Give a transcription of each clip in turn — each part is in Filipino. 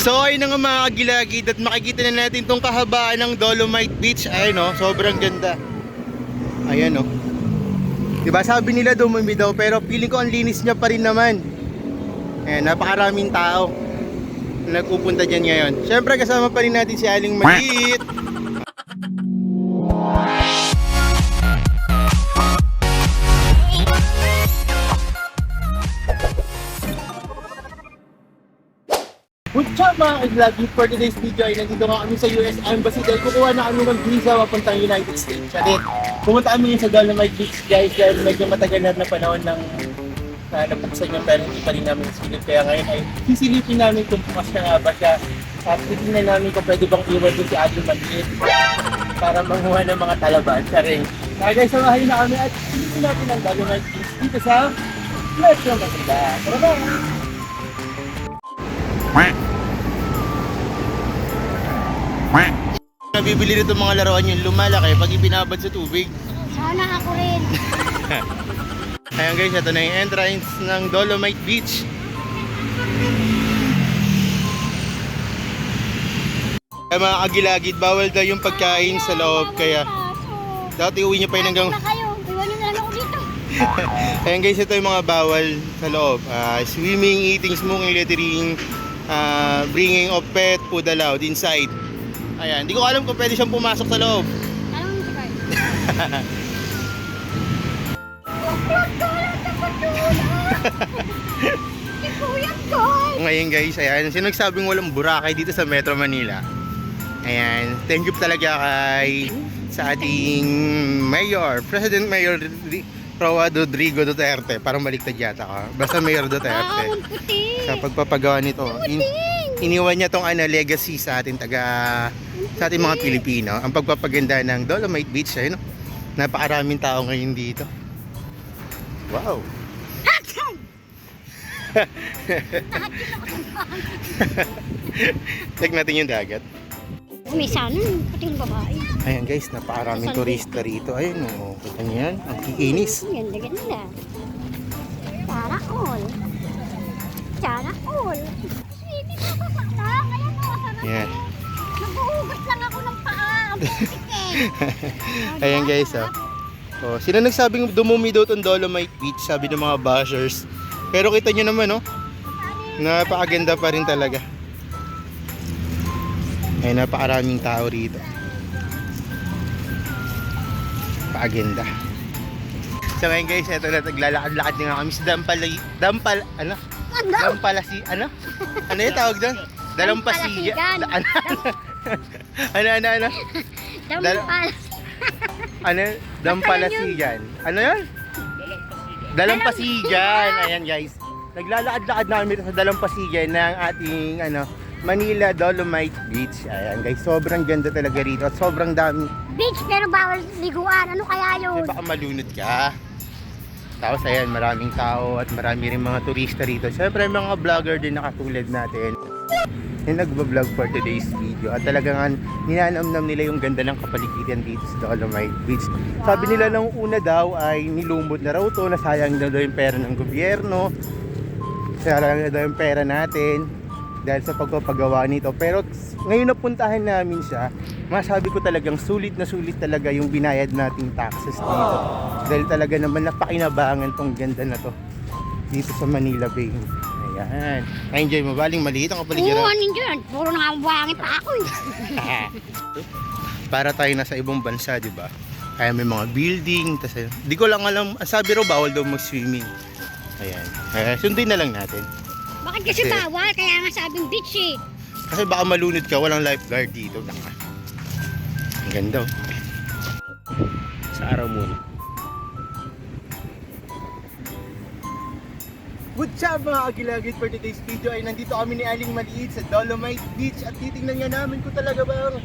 So ayun na nga mga kagilagid at makikita na natin tong kahabaan ng Dolomite Beach. Ayun oh, sobrang ganda. Ayan oh. Diba sabi nila dumumi daw pero feeling ko ang linis niya pa rin naman. Ayan, napakaraming tao na nagpupunta dyan ngayon. Siyempre kasama pa rin natin si Aling Maliit. Mga kagilagid for today's video ay nandito nga kami sa US Embassy dahil kukuha na kami ng visa papuntang United States. Charit, pumunta kami sa Dolomite Beach guys dahil medyo matagal na na panahon ng uh, napuksan yung pero hindi pa rin namin silip. Kaya ngayon ay sisilipin namin kung bukas na nga ba siya. At titignan namin kung pwede bang iwan doon si Adel Maliit para manguha ng mga talaban. Charit. Kaya guys, samahin na kami at silipin natin ang Dolomite Beach dito sa Metro Manila. Tara ba? Nabibili nito mga laruan yung lumalaki pag ibinabad sa tubig. Sana ako rin. Ayan guys, ito na yung entrance ng Dolomite Beach. Kaya mga agilagid, bawal daw yung pagkain sa loob. Kaya dati uwi niyo pa yun hanggang... na kayo. Iwan nyo na lang ako dito. Ayan guys, ito yung mga bawal sa loob. Ah, swimming, eating, smoking, littering, ah, bringing of pet, food allowed inside. Ayan, hindi ko alam kung pwede siyang pumasok sa loob. Alam mo si Carl. Si Kuya Carl. Ngayon guys, ayan, sino nagsabing walang Boracay dito sa Metro Manila? Ayan, thank you talaga kay sa ating Mayor, President Mayor Roa Rodrigo Duterte. Parang baliktad yata ka. Basta Mayor Ah, Duterte. puti. Sa pagpapagawa nito. In, iniwan niya tong ano, legacy sa ating taga sa ating mga Pilipino. Ang pagpapaganda ng Dolomite Beach. Ayun, no? Napakaraming tao ngayon dito. Wow! Check natin yung dagat. Umisa nun, puting babae. Ayan guys, napakaraming turista rito. Ayun, oh, kita niyo yan. Ang kikinis. Ganda ganda. Sana all. Sana all. Yan. Ayan guys, oh. Oh, sino nagsabing dumumi daw tong Dolomite Beach, sabi ng mga bashers. Pero kita nyo naman, oh, napakaganda pa rin talaga. Ay, napakaraming tao rito. Paagenda. So ngayon guys, eto na, naglalakad-lakad na nga kami sa Dampalay, Dampal, ano? Ano? Dampalasi, ano? Ano yung tawag doon? Dalampasiga. Dampalasigan. Ano? ano, ano, ano? Dal- Dampal. Ano? Dampalasigan. Ano yun? Dalampasigan. Ayan guys. Naglalakad-lakad na kami sa Dalampasigan ng ating ano, Manila Dolomite Beach. Ayan guys, sobrang ganda talaga rito at sobrang dami. Beach pero bawal liguan. Ano kaya yun? baka malunod ka. Tapos ayan, maraming tao at marami rin mga turista rito. Siyempre mga vlogger din na katulad natin yung nagbablog for today's video at talagang ninanamnam nila yung ganda ng kapaligiran dito sa Dolomite Beach. Sabi nila nung una daw ay nilumot na raw to, nasayang na daw yung pera ng gobyerno, sayang na daw yung pera natin dahil sa pagpapagawa nito. Pero ngayon napuntahan namin siya, masabi ko talagang sulit na sulit talaga yung binayad nating taxes dito. Dahil talaga naman napakinabangan tong ganda na to dito sa Manila Bay. Ayan. Na-enjoy mo baling maliit ang Oo, kapaligiran. ano yun? Puro nangabangit pa ako eh. Para tayo nasa ibang bansa, di ba? Kaya may mga building, tas di ko lang alam, ang sabi raw bawal daw mag-swimming. Ayan. Kaya sundin na lang natin. Bakit kasi Kasi- bawal? Kaya nga sabing beach eh. Kasi baka malunod ka, walang lifeguard dito. Ang ganda oh. Sa araw muna. What's up mga agilagid for today's video ay nandito kami ni Aling Maliit sa Dolomite Beach at titingnan nga namin kung talaga bang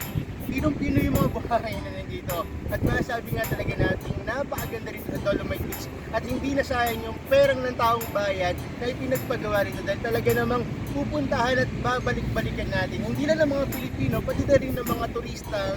pinong-pino yung mga bahay na nandito. At masasabi nga talaga natin napakaganda rito sa Dolomite Beach at hindi na sayang yung perang ng taong bayan na ipinagpagawa rito dahil talaga namang pupuntahan at babalik-balikan natin. Hindi na ng mga Pilipino, pati na rin ng mga turista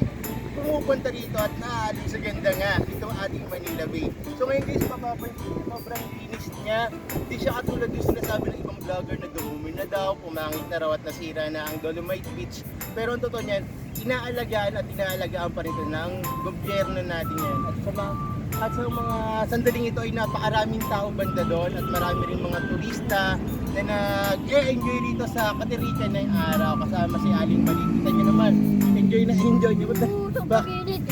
pumupunta rito at naaalin sa ganda nga itong ating Manila Bay. So ngayon guys, mapapansin nyo, sobrang linis niya. Hindi siya katulad yung sinasabi ng ibang vlogger na dumumi na daw, pumangit na raw at nasira na ang Dolomite Beach. Pero ang totoo niyan, inaalagaan at inaalagaan pa rin ito ng gobyerno natin yan. At sa mga at sa mga sandaling ito ay napakaraming tao banda doon at marami rin mga turista na nag-enjoy rito sa Katirikan ng araw kasama si Aling Mali. Enjoy na enjoy niyo. Puto, Ba- paginit.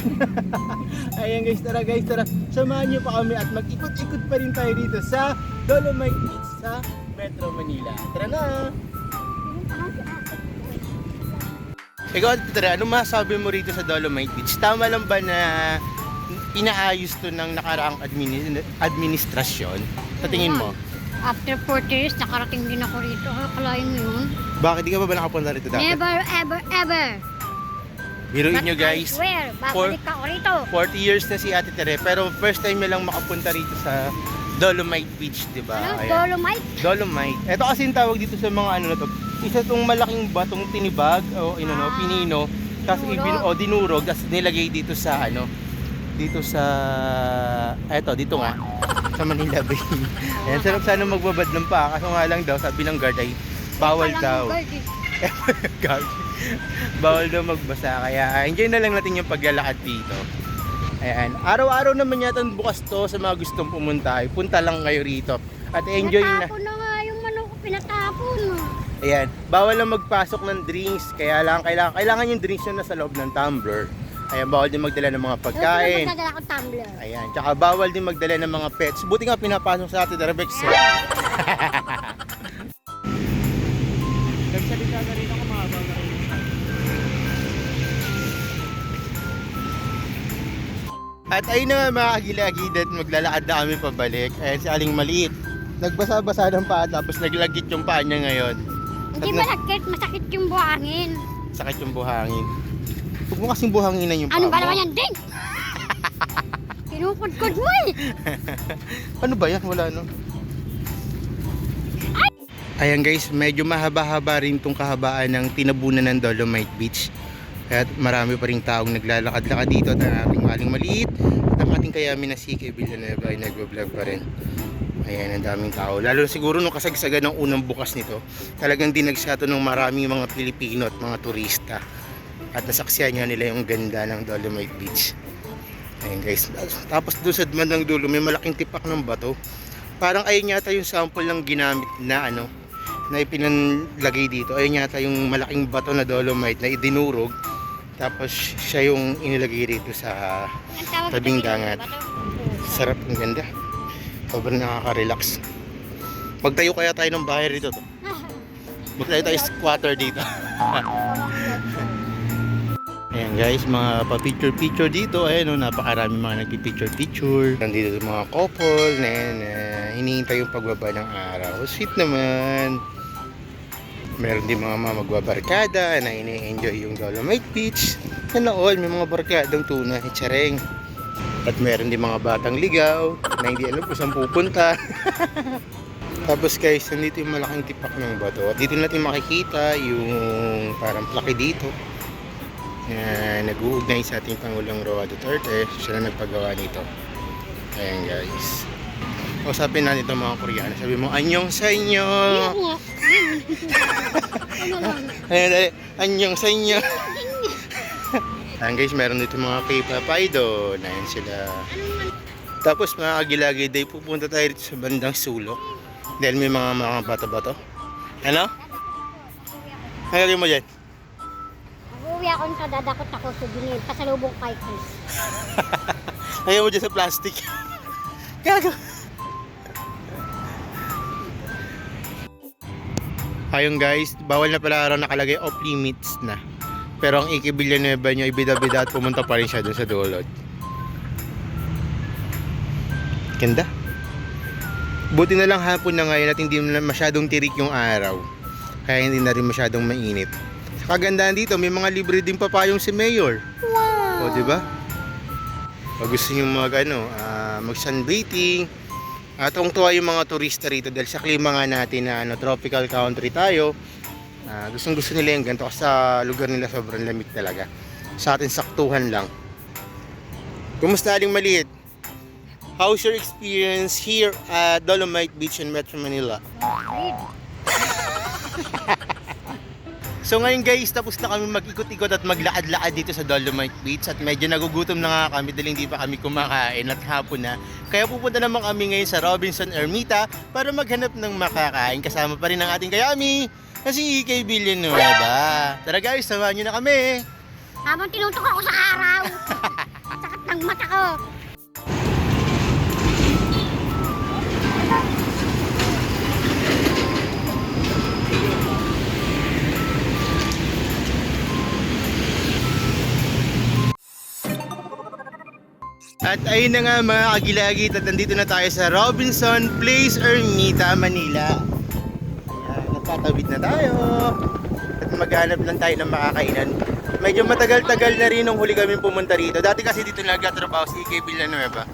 Ayan guys, tara guys, tara. Samahan niyo pa kami at mag-ikot-ikot pa rin tayo dito sa Dolomite Beach sa Metro Manila. Tara na! Ikaw, tara, ano masabi mo rito sa Dolomite Beach? Tama lang ba na pinaayos to ng nakaraang admini- administrasyon? Sa tingin mo? After 40 years, nakarating din ako rito. Akalain mo yun? Bakit di ka ba ba nakapunta rito dati? Never, ever, ever. Biruin nyo guys, swear, rito. 40 years na si Ate Tere, pero first time niya lang makapunta rito sa Dolomite Beach, di ba? Ano? Ayan. Dolomite? Dolomite. Ito kasi yung tawag dito sa mga ano na to. Isa tong malaking batong tinibag o know, Ah. pinino. Tapos ibin o dinurog tapos nilagay dito sa ano dito sa eto dito nga sa Manila Bay. Ayan, sarap sana magbabad ng pa kaso nga lang daw sabi ng guard ay bawal daw. guard eh. bawal daw magbasa kaya enjoy na lang natin yung paglalakad dito. Ayan, araw-araw naman yata bukas to sa mga gustong pumunta. Punta lang kayo rito at enjoy na. Pinatapon na nga yung manok, pinatapon. Ayan, bawal lang magpasok ng drinks, kaya lang kailangan, kailangan yung drinks na nasa loob ng tumbler. Ayan, bawal din magdala ng mga pagkain. Yung magdadala ko tumbler. Ayan, tsaka bawal din magdala ng mga pets. Buti nga pinapasok sa atin, Rebex. At ayun na nga mga agilagid at maglalakad na kami pabalik. Ayan si Aling Maliit. Nagbasa-basa ng paa tapos naglagit yung paa niya ngayon. Hindi At ba nagkit, masakit yung buhangin. sakit yung buhangin. Huwag mo kasing buhanginan yung paa Ano ba mo. naman yan, Ding? Kinukudkod mo eh. Ano ba yan? Wala no? Ayan guys, medyo mahaba-haba rin tong kahabaan ng tinabunan ng Dolomite Beach. At marami pa rin taong naglalakad-lakad dito at ang ating aling maliit at ang ating kayamin na Kay Villanueva ay nagbablog pa rin. Ayan, ang daming tao. Lalo na siguro nung kasagsagan ng unang bukas nito, talagang dinagsato ng maraming mga Pilipino at mga turista. At nasaksiyan nga nila yung ganda ng Dolomite Beach. Ayan guys. Tapos doon sa bandang dulo may malaking tipak ng bato. Parang ayun yata yung sample ng ginamit na ano na ipinanlagay dito. Ayun yata yung malaking bato na dolomite na idinurog. Tapos siya yung inilagay rito sa Tabing ba to? sarap ng ganda. Sobrang nakaka-relax. Magtayo kaya tayo ng bahay rito to. Magtayo tayo squatter dito. Ayan guys, mga pa-picture-picture dito. Ayan o, napakarami mga nagpi-picture-picture. Nandito mga couple na, na hinihintay yung pagbaba ng araw. Sweet naman. Meron din mga mga magbabarkada na ini-enjoy yung Dolomite Beach. Sana all, may mga barkadang tuna, chareng. At meron din mga batang ligaw na hindi alam kung saan pupunta. Tapos guys, nandito yung malaking tipak ng bato. At dito natin makikita yung parang plaki dito na nag-uugnay sa ating Pangulong Roa Duterte. Siya na nagpagawa nito. Ayan guys. Usapin natin itong mga Koreano. Sabi mo, anyong sa inyo! Nga. Ayan. Anyong sa inyo! Ayan guys, meron dito mga K-pop idol. Ayan sila. Tapos mga agilagi day, pupunta tayo dito sa bandang sulok. Dahil may mga mga bato-bato. Ano? Ano gagawin mo dyan? Mag-uwi ako sa dadakot ako souvenir. Pasalubong kay Chris. Ayaw mo dyan sa plastic. Gago. Ayun guys, bawal na pala araw nakalagay off limits na. Pero ang Iki Villanueva nyo, ibida-bida at pumunta pa rin siya doon sa dulot. Ganda. Buti na lang hapon na ngayon at hindi na masyadong tirik yung araw. Kaya hindi na rin masyadong mainit. Sa kagandahan dito, may mga libre din papayong si Mayor. Wow! O, di ba? O gusto nyo mag, ano, ah, mag sunbathing. At uh, tuwa yung mga turista rito dahil sa klima nga natin na ano, tropical country tayo. Ah, gustong gusto nila yung ganito kasi sa lugar nila sobrang lamig talaga. Sa atin saktuhan lang. Kumusta aling maliit? How's your experience here at Dolomite Beach in Metro Manila? Read. So ngayon guys, tapos na kami mag-ikot-ikot at maglakad-lakad dito sa Dolomite Beach at medyo nagugutom na nga kami dahil hindi pa kami kumakain at hapon na. Kaya pupunta naman kami ngayon sa Robinson Ermita para maghanap ng makakain. Kasama pa rin ang ating kayami na si EK Villanueva. Tara guys, samahan nyo na kami. Habang tinutok ako sa araw. Sakit ng mata ko. At ayun na nga mga kagilagit at nandito na tayo sa Robinson Place Ermita, Manila. Ayan, nagtatawid na tayo. At maghanap lang tayo ng makakainan. Medyo matagal-tagal na rin nung huli kami pumunta rito. Dati kasi dito nagtatrabaho si EK Villanueva.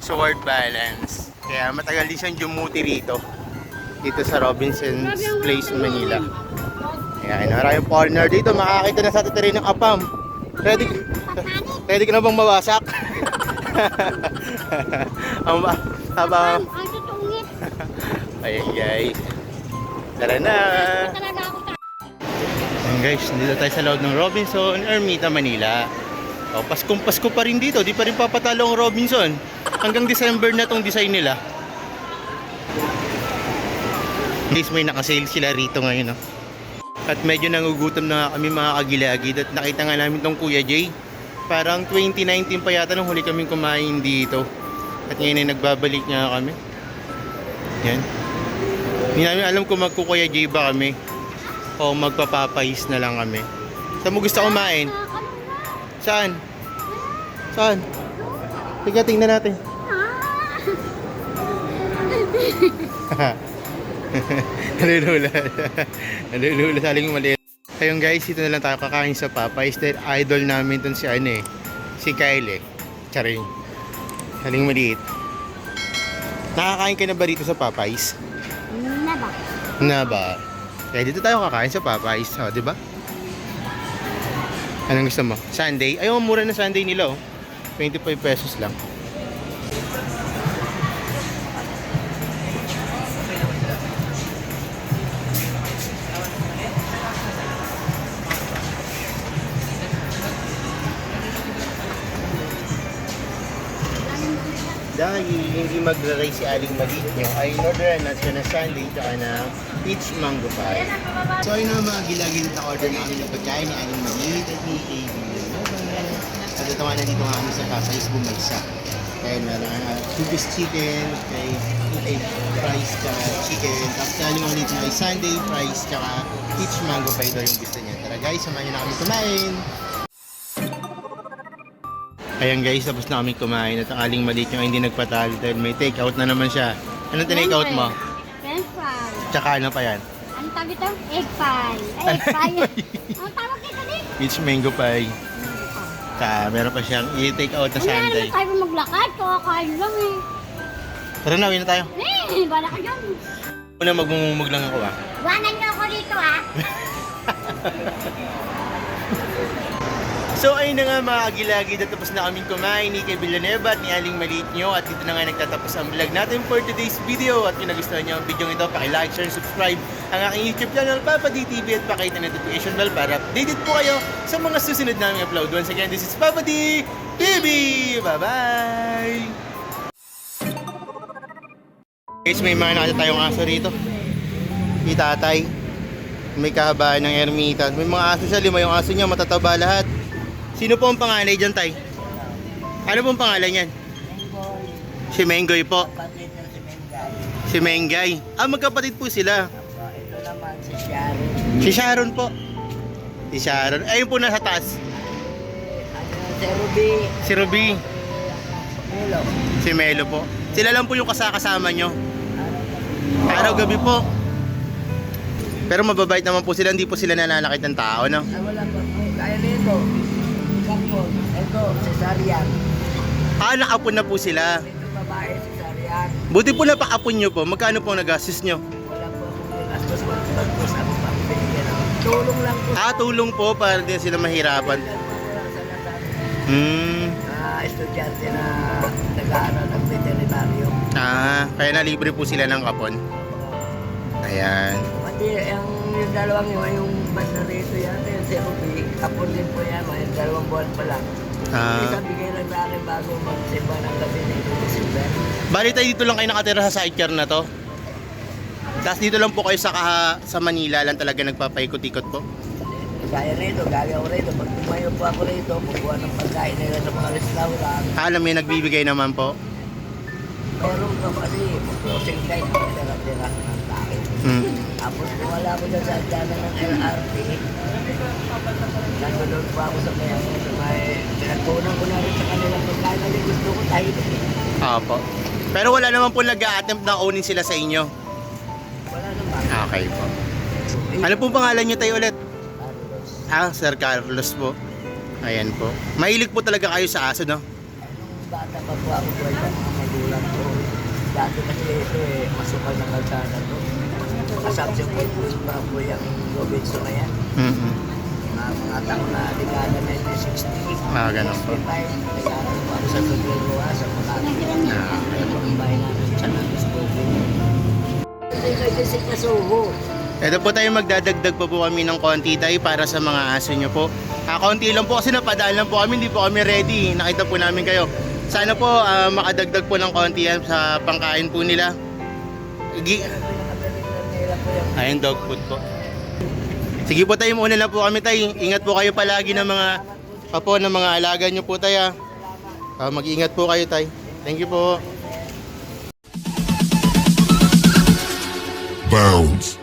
Sword Balance. Kaya matagal din siyang jumuti rito. Dito sa Robinson's Place, Manila. Ayan, maraming partner dito. Makakita na sa atin rin ng apam. Ready, ready ka na bang mawasak? ang ba, habang, Ang tutungit. ayun guys. Tara na. Talaga ako. Ayan guys, dito tayo sa loob ng Robinson, Ermita, Manila. O, Paskong Pasko pa rin dito, di pa rin papatalo ang Robinson. Hanggang December na tong design nila. Guys, may nakasale sila rito ngayon. No? At medyo nangugutom na kami mga kagilagid at nakita nga namin tong Kuya Jay. Parang 2019 pa yata nung huli kaming kumain dito. At ngayon ay nagbabalik nga kami. Yan. Hindi namin alam kung magkukuya Jay ba kami o magpapapais na lang kami. Saan mo gusto kumain? Saan? Saan? Tiga, tingnan natin. Nalulula. Nalulula sa aling maliit. Ayun guys, dito na lang tayo kakain sa Popeyes dahil idol namin ton si ano eh. Si Kyle eh. Charing. Saling maliit. Nakakain ka na ba rito sa Popeyes? Na ba? Na ba? Kaya dito tayo kakain sa Popeyes, oh, di ba? Anong gusto mo? Sunday? Ayaw, mura na Sunday nila, oh. 25 pesos lang. Dahil hindi magra-ray si Aling Maliit nyo, ay in-order na siya na Sunday tsaka na peach mango pie. So ayun na mga gilagin na order na kami ng pagkain ni Aling Maliit at ni AB. At ito nga nandito nga kami sa Papay's Bumagsak. Kaya na lang two-piece chicken, kay ay fries tsaka chicken. Tapos si Aling Maliit na ay Sunday fries tsaka peach mango pie daw yung gusto niya. Tara guys, samahan niyo na kami kumain. Ayan guys, tapos na kami kumain at ang aling maliit yung hindi nagpatalo dahil may take out na naman siya. Anong tinake out mo? French fry. Tsaka ano pa yan? Anong tawag ito? Egg pie. Egg pie. Anong tawag dito din? Peach mango pie. Tsaka meron pa siyang i-take out na Ano na sundae. naman tayo maglakad? Kakakain lang eh. Tara na, uwi na tayo. Eh, bala ka dyan. Una magmumug lang ako ah. Buwanan niyo ako dito ah. So ayun na nga mga agilagid at tapos na kaming kumain ni kay Villanueva at ni Aling Maliit nyo at dito na nga nagtatapos ang vlog natin for today's video at kung nagustuhan nyo ang video ito like, share, subscribe ang aking YouTube channel Papa DTV at pakita notification bell para updated po kayo sa mga susunod naming upload. Once again, this is Papa D TV! Bye-bye! Guys, may mga nakita tayong aso rito. Si tatay. May kahabaan ng ermita. May mga aso siya, lima yung aso niya, matataba lahat. Sino po ang panganay dyan, tay? Ano pong pangalan yan? Si Mengoy po. Kapatid si Mengay. Si Mengay. Ah, magkapatid po sila. Ito naman si Sharon. Si Sharon po. Si Sharon. Ayun po nasa taas. Si Ruby. Si Ruby. Milo. Si Melo po. Sila lang po yung kasakasama nyo. Ano, Araw-gabi po. Pero mababait naman po sila. Hindi po sila nananakit ng tao, no? Ay, wala pa. Kaya nito. Ito, ito, si Sarian. Ah, nakapon na po sila. Ito babae, si Sarian. Buti po napakapon nyo po. Magkano po nag-assist nyo? Wala po akong ginastos. Pagpagpos ako pang binigyan ako. Tulong lang po. Ah, tulong po para din sila mahirapan. Po wala. Hmm. Ah, estudyante na nag-aaral ng veterinaryo. Ah, kaya na libre po sila ng kapon. Ayan. Pati ang yung dalawang yun, yung banda rito yan, yung Ruby, kapon din po yan, yung dalawang buwan pa lang. Ah. Isa bigay lang sa akin bago magsimba ng gabi nito December. Bali tayo dito lang kayo nakatira sa sidecar na to. Tapos dito lang po kayo sa kaha, sa Manila lang talaga nagpapaikot-ikot po. Kaya rito, gagaw rito. Pag tumayo po ako rito, kukuha ng pagkain nila sa mga restaurant. Alam may nagbibigay naman po. Meron pa kasi, closing time, tira-tira ng tayo. Hmm. Tapos wala ko dyan sa dana ng LRT, nanonood po ako sa may sa may, pinagtunan ko na rin sa kanilang pagkain na gusto ko tayo. Opo. Pero wala naman po nag-a-attempt na kunin sila sa inyo. Wala naman. Okay po. Ano po pangalan nyo tayo ulit? Carlos. Ah, Sir Carlos po. Ayan po. Mahilig po talaga kayo sa aso, no? Nung bata pa po ako buhay ng mga magulang ko. Dati kasi ito eh, masukal na kalsada to. Kasabsi po po pa po yung Robinson na yan. Mm-hmm. Mga mga taon na dekada 1960. Ah, ganun po. 65. Nag-aaral po ako sa Figueroa, sa Makati. Ah, bahay namin sa. Hindi kayo kasi kasuho. Ito po tayo magdadagdag pa po kami ng konti tayo para sa mga aso nyo po. Ah, konti lang po kasi napadaan lang po kami, hindi po kami ready. Nakita po namin kayo. Sana po ah, makadagdag po ng konti yan sa pangkain po nila. Gi- Ayun, dog food po. Sige po tayo, muna lang po kami tayo. Ingat po kayo palagi ng mga apo, ng mga alaga nyo po tayo. Ah, mag-ingat po kayo tayo. Thank you po. Bounds.